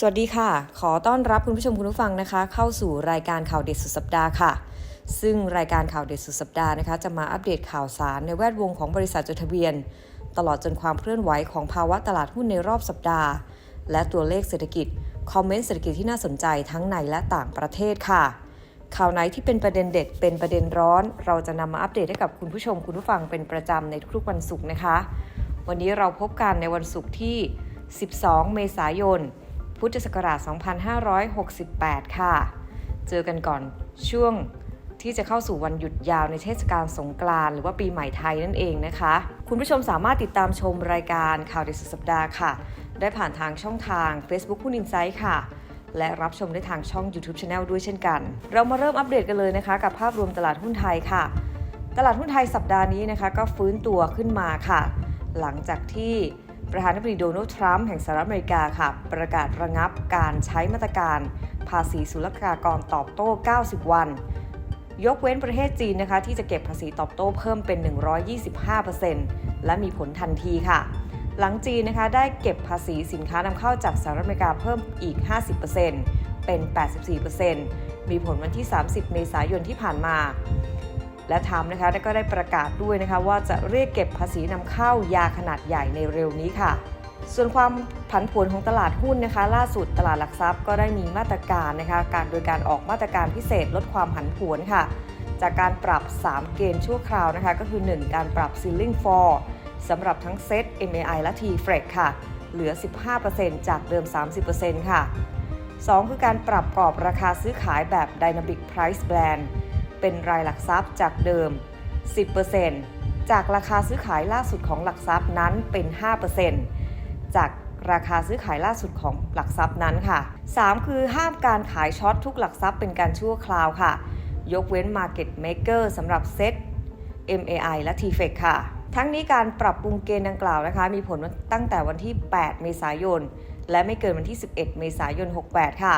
สวัสดีค่ะ ขอต้อนรับคุณผู้ชมคุณผู้ฟังนะคะ เข้าสู่รายการข่าวเด็ดสุดสัปดาห์ค่ะ ซึ่งรายการข่าวเด็ดสุดสัปดาห์นะคะ จะมาอัปเดตข่าวสารในแวดวงของบริษัทจดทะเบียน ตลอดจนความเคลื่อนไหวของภาวะตลาดหุ้นในรอบสัปดาห์ และตัวเลขเศรษฐกิจ คอมเมนต์เศรษฐกิจที่น่าสนใจทั้งในและต่างประเทศค่ะ ข่าวไหนที่เป็นประเด็นเด็ดเป็นประเด็นร้อน เราจะนำมาอัปเดตให้กับคุณผู้ชมคุณผู้ฟังเป็นประจำในทุกๆวันศุกร์นะคะ วันนี้เราพบกันในวันศุกร์ที่ 12 เมษายน พุทธศักราช 2568 ค่ะ เจอกันก่อนช่วงที่จะเข้าสู่วันหยุดยาวในเทศกาลสงกรานต์หรือว่าปีใหม่ไทยนั่นเองนะคะ คุณผู้ชมสามารถติดตามชมรายการข่าวเด็ดสุดสัปดาห์ค่ะ ได้ผ่านทางช่องทาง Facebook หุ้นอินไซต์ค่ะ และรับชมได้ทางช่อง YouTube Channel ด้วยเช่นกัน เรามาเริ่มอัปเดตกันเลยนะคะ กับภาพรวมตลาดหุ้นไทยค่ะ ตลาดหุ้นไทยสัปดาห์นี้นะคะ ก็ฟื้นตัวขึ้นมาค่ะ หลังจากที่ ประธานาธิบดีโดนัลด์ทรัมป์แห่งสหรัฐอเมริกาค่ะ ประกาศระงับการใช้มาตรการภาษีศุลกากรตอบโต้ 90 วัน ยกเว้นประเทศจีนนะคะ ที่จะเก็บภาษีตอบโต้เพิ่มเป็น 125%และมีผลทันทีค่ะ หลังจีนนะคะได้เก็บภาษีสินค้านำเข้าจากสหรัฐอเมริกาเพิ่มอีก 50%เป็น 84%มีผลวันที่ 30 เมษายนที่ผ่านมา และทำนะคะก็ได้ประกาศด้วยนะคะว่าจะเรียกเก็บภาษีนำเข้ายาขนาดใหญ่ในเร็วนี้ค่ะ ส่วนความผันผวนของตลาดหุ้นนะคะ ล่าสุดตลาดหลักทรัพย์ก็ได้มีมาตรการนะคะการโดยการออกมาตรการพิเศษลดความผันผวนค่ะ จากการปรับ 3 เกณฑ์ชั่วคราวนะคะก็คือ 1 การปรับ ceiling floor สำหรับทั้งเซต MAI และ T-Flex ค่ะเหลือ 15%จากเดิม 30%ค่ะ 2 คือการปรับกรอบราคาซื้อขายแบบ Dynamic Price Band เป็นรายหลักทรัพย์จากเดิม 10%จากราคาซื้อขายล่าสุดของหลักทรัพย์นั้นเป็น 5%จากราคาซื้อขายล่าสุดของหลักทรัพย์นั้นค่ะ 3 คือห้ามการขายช็อตทุกหลักทรัพย์เป็นการชั่วคราวค่ะ ยกเว้น Market Maker สำหรับเซต MAI และ TFX ค่ะ ทั้งนี้การปรับปรุงเกณฑ์ดังกล่าวนะคะ มีผลตั้งแต่วันที่ 8 เมษายน และไม่เกินวันที่ 11 เมษายน 68 ค่ะ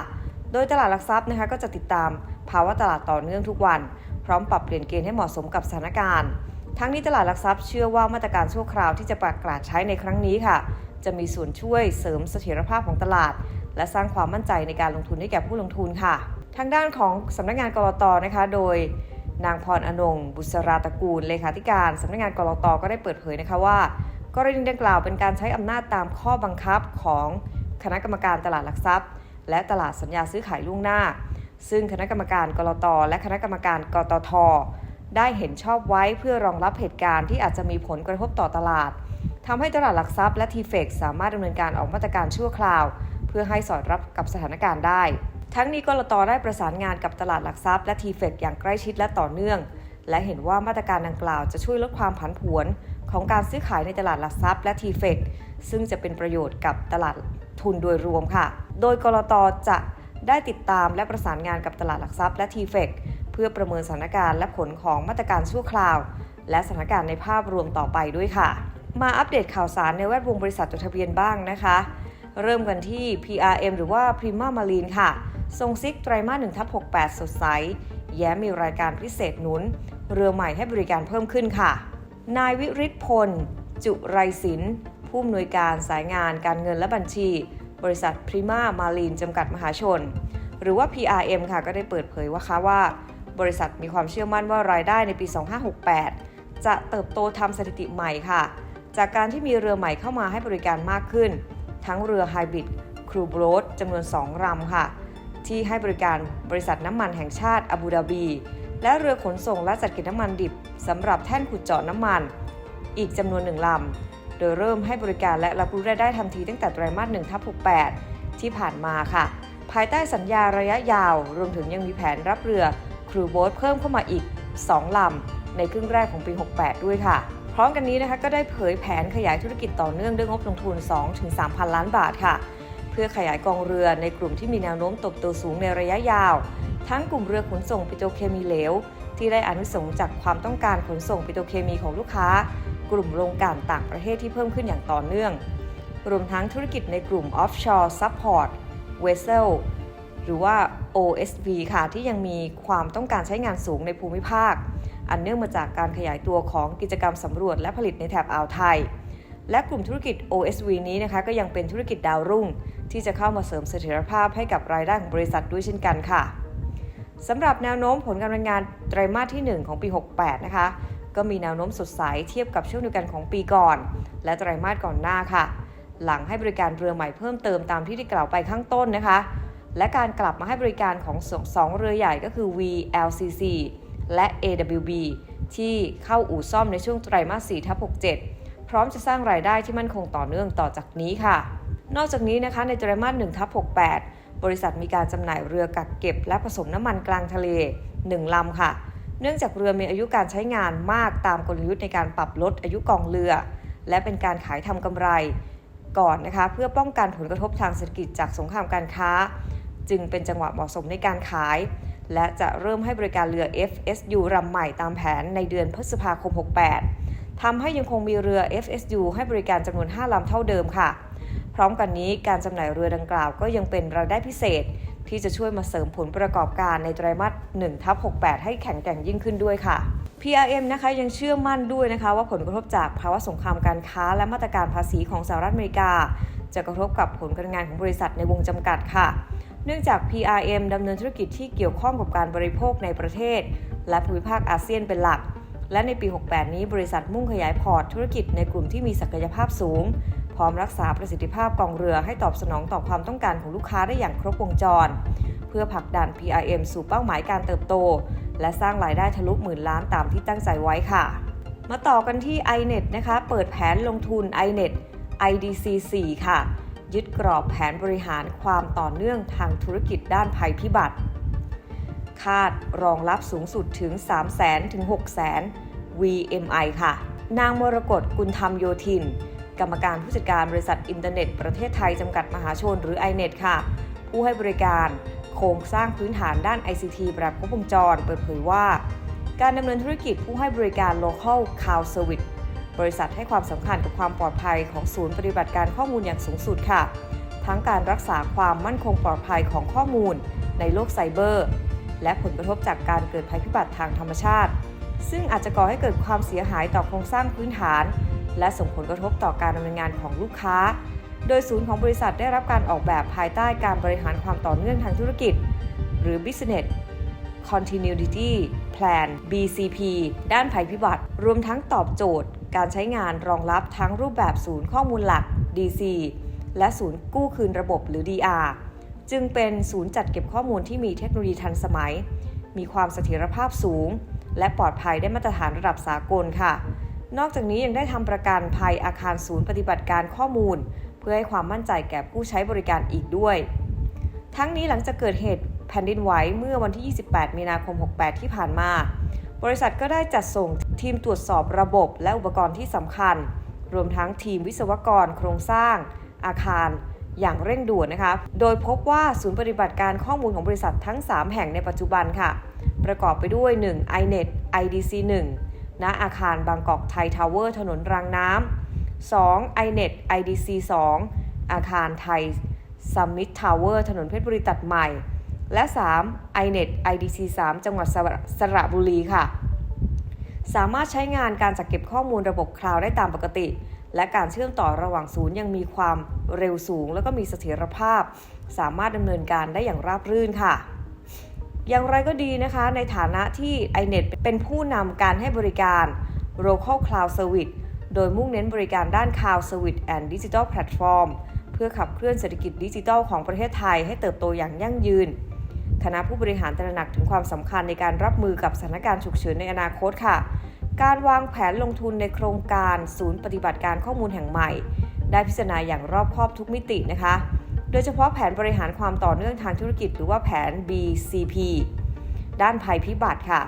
โดยตลาดหลักทรัพย์นะคะก็จะติดตามภาวะตลาดต่อเนื่องทุกวัน พร้อมปรับเปลี่ยนเกณฑ์ให้เหมาะสมกับสถานการณ์ ทั้งนี้ตลาดหลักทรัพย์เชื่อว่ามาตรการชั่วคราวที่จะประกาศใช้ในครั้งนี้ค่ะ จะมีส่วนช่วยเสริมเสถียรภาพของตลาด และสร้างความมั่นใจในการลงทุนให้แก่ผู้ลงทุนค่ะ ทางด้านของสำนักงานกรตนะคะ โดยนางพรอนง บุษราตระกูล เลขาธิการสำนักงานกรตก็ได้เปิดเผยนะคะว่ากรณีดังกล่าวเป็นการใช้อำนาจตามข้อบังคับของคณะกรรมการตลาดหลักทรัพย์ และตลาดสัญญาซื้อขายล่วงหน้า ซึ่งคณะกรรมการกรตและคณะกรรมการกตท ได้เห็นชอบไว้เพื่อรองรับเหตุการณ์ที่อาจจะมีผลกระทบต่อตลาดทำให้ตลาดหลักทรัพย์และทีเฟกสามารถดำเนินการออกมาตรการชั่วคราว เพื่อให้สอดรับกับสถานการณ์ได้ ทั้งนี้กรตได้ประสานงานกับตลาดหลักทรัพย์และทีเฟกอย่างใกล้ชิดและต่อเนื่อง และเห็นว่ามาตรการดังกล่าวจะช่วยลดความผันผวนของการซื้อขายในตลาดหลักทรัพย์และทีเฟกซึ่งจะเป็นประโยชน์กับตลาด ทุนโดยรวมค่ะ โดยกรตจะได้ติดตามและประสานงานกับตลาดหลักทรัพย์และทีเฟกเพื่อประเมินสถานการณ์และผลของมาตรการชั่วคราว และสถานการณ์ในภาพรวมต่อไปด้วยค่ะ มาอัปเดตข่าวสารในแวดวงบริษัทจดทะเบียนบ้างนะคะ เริ่มกันที่ PRM หรือว่า Prima Marine ค่ะทรงซิกไตรมาส1ทับ68 สดใส แย้มมีรายการพิเศษหนุน เรือใหม่ให้บริการเพิ่มขึ้นค่ะ นายวิริศพล จุไรศิลป์ ผู้อำนวยการสายงานการเงินและบัญชี บริษัท Prima Marine จำกัดมหาชน หรือว่า PRM ค่ะก็ได้เปิดเผยว่าคะว่า บริษัทมีความเชื่อมั่นว่ารายได้ในปี 2568 จะเติบโตทำสถิติใหม่ค่ะ จากการที่มีเรือใหม่เข้ามาให้บริการมากขึ้น ทั้งเรือไฮบริดครูโบรดจำนวน 2ลำค่ะ ที่ให้บริการบริษัทน้ำมันแห่งชาติอาบูดาบี และเรือขนส่งและจัดเก็บน้ำมันดิบสำหรับแท่นขุดเจาะน้ำมัน อีกจำนวนหนึ่งลำ โดยเริ่มให้บริการและรับรู้รายได้ทันทีตั้งแต่ไตรมาส1ทับ68 ที่ผ่านมาค่ะ ภายใต้สัญญาระยะยาว รวมถึงยังมีแผนรับเรือครูโบ๊ทเพิ่มเข้ามาอีก 2 ลำ ในครึ่งแรกของปี 68 ด้วยค่ะ พร้อมกันนี้นะคะก็ได้เผยแผนขยายธุรกิจต่อเนื่องด้วยงบลงทุน 2-3พันล้านบาทค่ะ เพื่อขยายกองเรือในกลุ่มที่มีแนวโน้มติบโตสูงในระยะยาว ทั้งกลุ่มเรือขนส่งปิโตรเคมีเหลว ที่ได้อนุสงจากความต้องการขนส่งปิโตรเคมีของลูกค้า กลุ่มโรงกลั่นต่างประเทศที่เพิ่มขึ้นอย่างต่อเนื่อง รวมทั้งธุรกิจในกลุ่ม offshore support vessel หรือว่า OSV ค่ะที่ยังมีความต้องการใช้งานสูงในภูมิภาค อันเนื่องมาจากการขยายตัวของกิจกรรมสำรวจและผลิตในแถบอ่าวไทย และกลุ่มธุรกิจ OSV นี้นะคะก็ยังเป็นธุรกิจดาวรุ่ง ที่จะเข้ามาเสริมเสถียรภาพให้กับรายได้ของบริษัทด้วยเช่นกันค่ะ สำหรับแนวโน้มผลการดำเนินงานไตรมาสที่ 1 ของปี 68 นะคะ ก็มีแนวโน้มสดใสเทียบกับช่วงเดียวกันของปีก่อน และไตรมาสก่อนหน้าค่ะ หลังให้บริการเรือใหม่เพิ่มเติมตามที่ได้กล่าวไปข้างต้นนะคะ และการกลับมาให้บริการของสองเรือใหญ่ก็คือ VLCC และ AWB ที่เข้าอู่ซ่อมในช่วงไตรมาส4ทับ67 พร้อมจะสร้างรายได้ที่มั่นคงต่อเนื่องต่อจากนี้ค่ะ นอกจากนี้นะคะในไตรมาส1ทับ68 บริษัทมีการจำหน่ายเรือกักเก็บ และผสมน้ำมันกลางทะเล 1ลำค่ะ เนื่องจากเรือมีอายุการใช้งานมากตามกลยุทธ์ในการปรับลดอายุกองเรือ และเป็นการขายทำกำไร ก่อนนะคะ เพื่อป้องกันผลกระทบทางเศรษฐกิจจากสงครามการค้า จึงเป็นจังหวะเหมาะสมในการขาย และจะเริ่มให้บริการเรือ FSU ลำใหม่ตามแผนในเดือนพฤษภาคม 68ทำให้ยังคงมีเรือ FSU ให้บริการจำนวน 5 ลำเท่าเดิมค่ะ พร้อมกันนี้การจำหน่ายเรือดังกล่าวก็ยังเป็นรายได้พิเศษ ที่จะช่วยมาเสริมผลประกอบการในไตรมาส1ทับ68 ให้แข็งแกร่งยิ่งขึ้นด้วยค่ะ PRM นะคะยังเชื่อมั่นด้วยนะคะว่าผลกระทบจากภาวะสงครามการค้าและมาตรการภาษีของสหรัฐอเมริกา จะกระทบกับผลการงานของบริษัทในวงจำกัดค่ะ เนื่องจาก PRM ดำเนินธุรกิจที่เกี่ยวข้องกับการบริโภคในประเทศ และภูมิภาคอาเซียนเป็นหลัก และในปี 68 นี้บริษัทมุ่งขยายพอร์ตธุรกิจในกลุ่มที่มีศักยภาพสูง พร้อมรักษาประสิทธิภาพกองเรือให้ตอบสนองต่อความต้องการของลูกค้าได้อย่างครบวงจร เพื่อผลักดัน PRM สู่เป้าหมายการเติบโต และสร้างรายได้ทะลุหมื่นล้านตามที่ตั้งใจไว้ค่ะ มาต่อกันที่ iNet นะคะ เปิดแผนลงทุน iNet IDC 4ค่ะ ยึดกรอบแผนบริหารความต่อเนื่องทางธุรกิจด้านภัยพิบัติ คาดรองรับสูงสุดถึง 3 0 0 0 0 0 ถึง 6 0 0 0 0 VMI ค่ะ นางมรกตกุลธรรมโยธิน กรรมการผู้จัดการบริษัทอินเทอร์เน็ตประเทศไทยจำกัดมหาชนหรือ iNet ค่ะ ผู้ให้บริการโครงสร้างพื้นฐานด้าน ICT แบบครบวงจร เปิดเผยว่า การดำเนินธุรกิจผู้ให้บริการ Local Cloud Service บริษัทให้ความสำคัญกับความปลอดภัยของศูนย์ปฏิบัติการข้อมูลอย่างสูงสุดค่ะ ทั้งการรักษาความมั่นคงปลอดภัยของข้อมูล ในโลกไซเบอร์ และผลกระทบจากการเกิดภัยพิบัติทางธรรมชาติ ซึ่งอาจจะก่อให้เกิดความเสียหายต่อโครงสร้างพื้นฐาน และส่งผลกระทบต่อการดำเนินงานของลูกค้า โดยศูนย์ของบริษัทได้รับการออกแบบภายใต้การบริหารความต่อเนื่องทางธุรกิจ หรือ Business Continuity Plan BCP ด้านภัยพิบัติ รวมทั้งตอบโจทย์ การใช้งานรองรับทั้งรูปแบบศูนย์ข้อมูลหลัก DC และศูนย์กู้คืนระบบหรือ DR จึงเป็นศูนย์จัดเก็บข้อมูลที่มีเทคโนโลยีทันสมัย มีความเสถียรภาพสูง และปลอดภัยได้มาตรฐานระดับสากลค่ะ นอกจากนี้ยังได้ทำประกันภัยอาคารศูนย์ปฏิบัติการข้อมูล เพื่อให้ความมั่นใจแก่ผู้ใช้บริการอีกด้วย ทั้งนี้หลังจากเกิดเหตุแผ่นดินไหวเมื่อวันที่ 28 มีนาคม 68 ที่ผ่านมา บริษัทก็ได้จัดส่งทีมตรวจสอบระบบและอุปกรณ์ที่สำคัญ รวมทั้งทีมวิศวกร โครงสร้าง อาคาร อย่างเร่งด่วนนะคะ โดยพบว่าศูนย์ปฏิบัติการข้อมูลของบริษัททั้ง 3 แห่งในปัจจุบันค่ะ ประกอบไปด้วย 1 iNet IDC 1 ณอาคารบางกอกไทยทาวเวอร์ถนนรางน้ำ 2 iNet IDC 2 อาคารไทย Summit Tower ถนนเพชรบุรีตัดใหม่ และ 3 iNet IDC 3 จังหวัดสระบุรีค่ะ สามารถใช้งานการจัดเก็บข้อมูลระบบคลาวด์ได้ตามปกติ และการเชื่อมต่อระหว่างศูนย์ยังมีความเร็วสูง แล้วก็มีเสถียรภาพ สามารถดำเนินการได้อย่างราบรื่นค่ะ อย่างไรก็ดีนะคะ ในฐานะที่ iNet เป็นผู้นำการให้บริการ Local Cloud Service โดยมุ่งเน้นบริการด้าน Cloud Service and Digital Platform เพื่อขับเคลื่อนเศรษฐกิจดิจิทัลของประเทศไทยให้เติบโตอย่างยั่งยืน คณะผู้บริหารตระหนักถึงความสำคัญในการรับมือกับสถานการณ์ฉุกเฉินในอนาคตค่ะ การวางแผนลงทุนในโครงการ ศูนย์ปฏิบัติการข้อมูลแห่งใหม่ ได้พิจารณาอย่างรอบคอบทุกมิตินะคะ โดยเฉพาะแผนบริหารความต่อเนื่องทางธุรกิจ หรือว่าแผน BCP ด้านภัยพิบัติค่ะ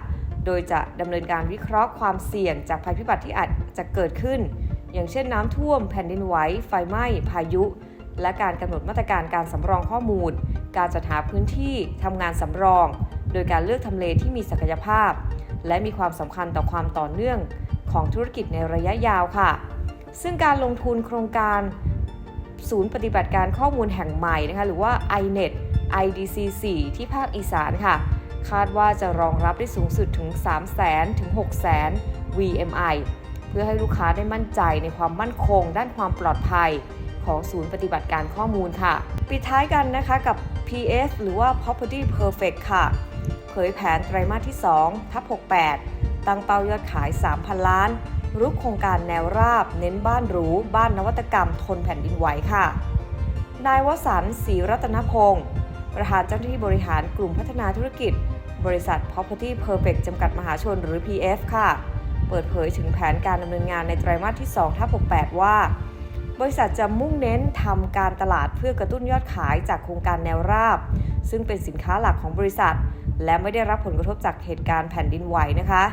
โดยจะดำเนินการวิเคราะห์ความเสี่ยงจากภัยพิบัติที่อาจจะเกิดขึ้น อย่างเช่นน้ำท่วม แผ่นดินไหว ไฟไหม้ พายุ และการกำหนดมาตรการการสำรองข้อมูล การจัดหาพื้นที่ทำงานสำรอง โดยการเลือกทำเลที่มีศักยภาพ และมีความสำคัญต่อความต่อเนื่องของธุรกิจในระยะยาวค่ะ ซึ่งการลงทุนโครงการ ศูนย์ปฏิบัติการข้อมูลแห่งใหม่นะคะหรือว่า iNet IDC 4 ที่ภาคอีสานค่ะ คาดว่าจะรองรับได้สูงสุดถึง 3 0 0 0 0 0ถึง6 0 0 0 0 VMI เพื่อให้ลูกค้าได้มั่นใจในความมั่นคง ด้านความปลอดภัย ของศูนย์ปฏิบัติการข้อมูลค่ะ ปิดท้ายกันนะคะกับ PF หรือว่า Property Perfect ค่ะ เผยแผนไตรมาสที่ 2 ทับ 68 ตั้งเป้ายอดขาย 3,000 ล้าน รุกโครงการแนวราบ เน้นบ้านหรู บ้านนวัตกรรมทนแผ่นดินไหวค่ะ นายวสันต์ศรีรัตนพงศ์ประธานเจ้าหน้าที่บริหารกลุ่มพัฒนาธุรกิจ บริษัท Property Perfect จำกัดมหาชนหรือ PF ค่ะ เปิดเผยถึงแผนการดำเนินงานในไตรมาสที่2ทับ68 ว่า บริษัทจะมุ่งเน้นทำการตลาดเพื่อกระตุ้นยอดขายจากโครงการแนวราบ ซึ่งเป็นสินค้าหลักของบริษัท และไม่ได้รับผลกระทบจากเหตุการณ์แผ่นดินไหวนะคะ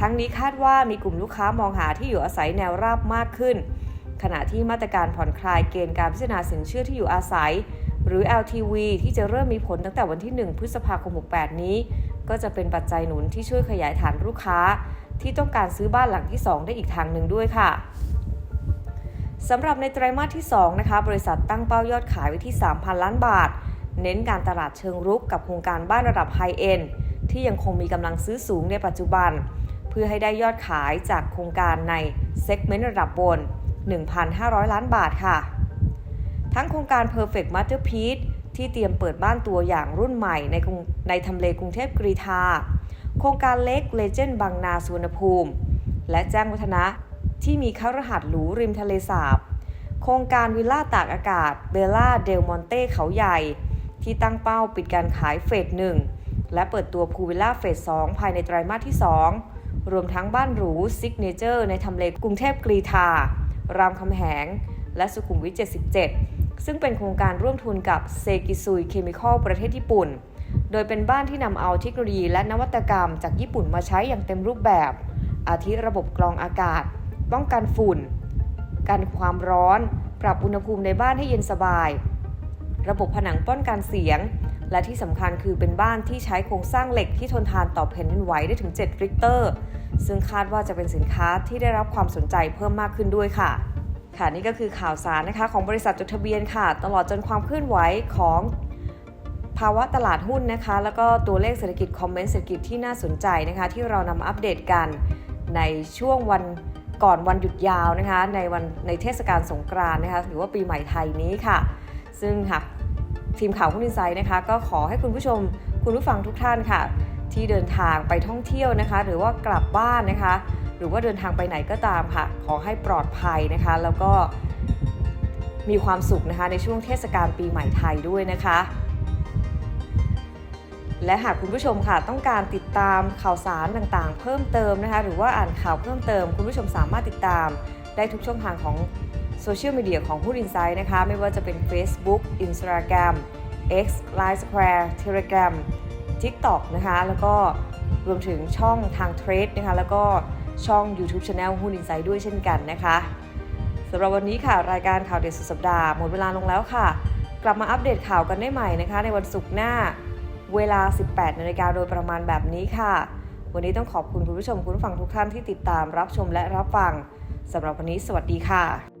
ทั้งนี้คาดว่ามีกลุ่มลูกค้ามองหาที่อยู่อาศัยแนวราบมากขึ้น ขณะที่มาตรการผ่อนคลายเกณฑ์การพิจารณาสินเชื่อที่อยู่อาศัย หรือ LTV ที่จะเริ่มมีผลตั้งแต่วันที่ 1 พฤษภาคม 68 นี้ ก็จะเป็นปัจจัยหนุนที่ช่วยขยายฐานลูกค้า ที่ต้องการซื้อบ้านหลังที่ 2 ได้อีกทางหนึ่งด้วยค่ะสำหรับในไตรมาสที่ 2 นะคะ บริษัทตั้งเป้ายอดขายไว้ที่ 3,000 ล้านบาท เน้นการตลาดเชิงรุกกับโครงการบ้านระดับไฮเอ็นที่ยังคงมีกำลังซื้อสูงในปัจจุบัน พื่อให้ได้ยอดขายจากโครงการในเซกเมนต์ระดับบน 1,500 ล้านบาทค่ะ ทั้งโครงการ Perfect Masterpiece ที่เตรียมเปิดบ้านตัวอย่างรุ่นใหม่ในในทำเลกรุงเทพกรีฑาโครงการเล็กเลเจนด์บางนาสุวรรณภูมิ และแจ้งวัฒนะที่มีเข้ารหัสหรูริมทะเลสาบ โครงการวิลล่าตากอากาศเบลล่าเดลมอนเต้เขาใหญ่ ที่ตั้งเป้าปิดการขายเฟสหนึ่งและเปิดตัวพูวิลล่าเฟส2ภายในไตรมาสที่ 2 รวมทั้งบ้านหรูซิกเนเจอร์ในทำเลกรุงเทพกรีฑารามคำแหง และสุขุมวิท 77 ซึ่งเป็นโครงการร่วมทุนกับเซกิซุยเคมีคอลประเทศญี่ปุ่น โดยเป็นบ้านที่นำเอาเทคโนโลยีและนวัตกรรมจากญี่ปุ่นมาใช้อย่างเต็มรูปแบบ อาทิระบบกรองอากาศ ป้องกันฝุ่น กันความร้อน ปรับอุณหภูมิในบ้านให้เย็นสบาย ระบบผนังป้องกันเสียง และที่สำคัญคือเป็นบ้านที่ใช้โครงสร้างเหล็กที่ทนทานต่อแผ่นดินไหวได้ถึง 7 ริกเตอร์ ซึ่งคาดว่าจะเป็นสินค้าที่ได้รับความสนใจเพิ่มมากขึ้นด้วยค่ะ ค่ะนี่ก็คือข่าวสารนะคะของบริษัทจดทะเบียนค่ะ ตลอดจนความเคลื่อนไหวของภาวะตลาดหุ้นนะคะ แล้วก็ตัวเลขเศรษฐกิจคอมเมนต์เศรษฐกิจที่น่าสนใจนะคะ ที่เรานำมาอัปเดตกันในช่วงวันก่อนวันหยุดยาวนะคะ ในวันในเทศกาลสงกรานต์นะคะหรือว่าปีใหม่ไทยนี้ค่ะ ซึ่งค่ะ ทีมข่าวหุ้นอินไซด์นะคะ ก็ขอให้คุณผู้ชมคุณผู้ฟังทุกท่านค่ะ ที่เดินทางไปท่องเที่ยวนะคะ หรือว่ากลับบ้านนะคะ หรือว่าเดินทางไปไหนก็ตามค่ะ ขอให้ปลอดภัยนะคะ แล้วก็มีความสุขนะคะในช่วงเทศกาลปีใหม่ไทยด้วยนะคะ และหากคุณผู้ชมค่ะต้องการติดตามข่าวสารต่างๆ เพิ่มเติมนะคะ หรือว่าอ่านข่าวเพิ่มเติม คุณผู้ชมสามารถติดตามได้ทุกช่องทางของ โซเชียลมีเดียของหุ้นอินไซด์นะคะ ไม่ว่าจะเป็น Facebook Instagram X Line Square Telegram TikTok นะคะ แล้วก็รวมถึงช่องทางเทรดนะคะ แล้วก็ช่อง YouTube Channel หุ้นอินไซด์ด้วยเช่นกันนะคะสำหรับวันนี้ค่ะรายการข่าวเด็ดสุดสัปดาห์หมดเวลาลงแล้วค่ะ กลับมาอัปเดตข่าวกันได้ใหม่นะคะ ในวันศุกร์หน้าเวลา 18นาฬิกาโดยประมาณแบบนี้ค่ะ วันนี้ต้องขอบคุณคุณผู้ชมคุณผู้ฟังทุกท่านที่ติดตามรับชมและรับฟังสำหรับวันนี้สวัสดีค่ะ